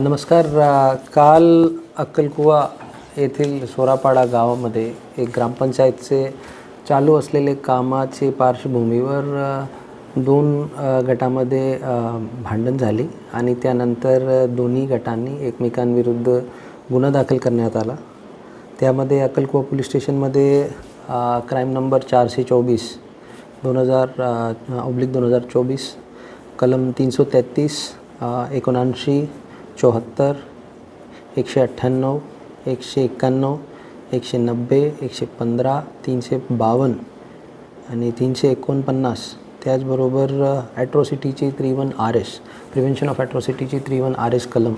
नमस्कार. काल अक्कलकुवा येथील सोरापाडा गावामध्ये एक ग्रामपंचायतचे चालू असलेले कामाचे पार्श्वभूमीवर दोन गटामध्ये भांडण झाली आणि त्यानंतर दोन्ही गटांनी एकमेकांविरुद्ध गुन्हा दाखल करण्यात आला. त्यामध्ये अक्कलकुवा पोलीस स्टेशनमध्ये क्राईम नंबर चारशे चोवीस दोन हजार ऑब्लिक दोन हजार चोवीस कलम तीनशे तेहतीस एकोणऐंशी चौहत्तर एकशे अठ्ठ्याण्णव एकशे एक्क्याण्णव एकशे नब्बे एकशे पंधरा तीनशे बावन्न आणि तीनशे एकोणपन्नास. त्याचबरोबर ॲट्रॉसिटीची three one R S prevention of ॲट्रॉसिटीची three one R S कलम.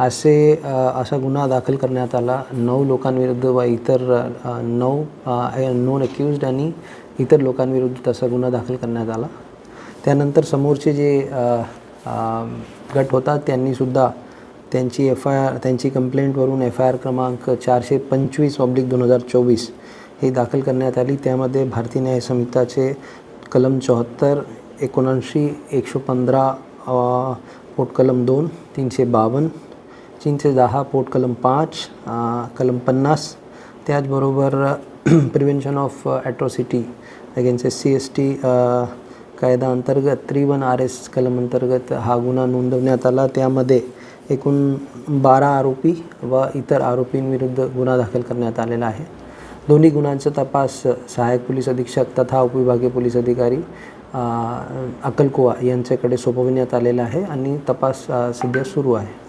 असे असा गुन्हा दाखल करण्यात आला. नऊ लोकांविरुद्ध व इतर नऊ नोन अक्युज्ड आणि इतर लोकांविरुद्ध तसा गुन्हा दाखल करण्यात आला. त्यानंतर समोरचे जे गट होता त्यांनीसुद्धा त्यांची एफ आय आर त्यांची कंप्लेंटवरून एफ आय आर क्रमांक चारशे पंचवीस ऑब्लिक दोन हजार चोवीस ही दाखल करण्यात आली. त्यामध्ये भारतीय न्याय संहिताचे कलम चौहत्तर एकोणऐंशी एकशे पंधरा पोट कलम दोन तीनशे बावन्न तीनशे दहा पोट कलम पाच कलम पन्नास. त्याचबरोबर prevention of atrocity against S C S T कायदा अंतर्गत त्रिवन आर एस कलम अंतर्गत हा गुन्हा नोंदवण्यात आला. त्यामध्ये एकूण बारा आरोपी व इतर आरोपींविरुद्ध गुन्हा दाखल करण्यात आलेला आहे. दोन्ही गुन्ह्यांचा तपास सहाय्यक पोलीस अधीक्षक तथा उपविभागीय पोलीस अधिकारी अकलकुवा अक्कलकुवा यांच्याकडे सोपविण्यात आलेला आहे आणि तपास सध्या सुरू आहे.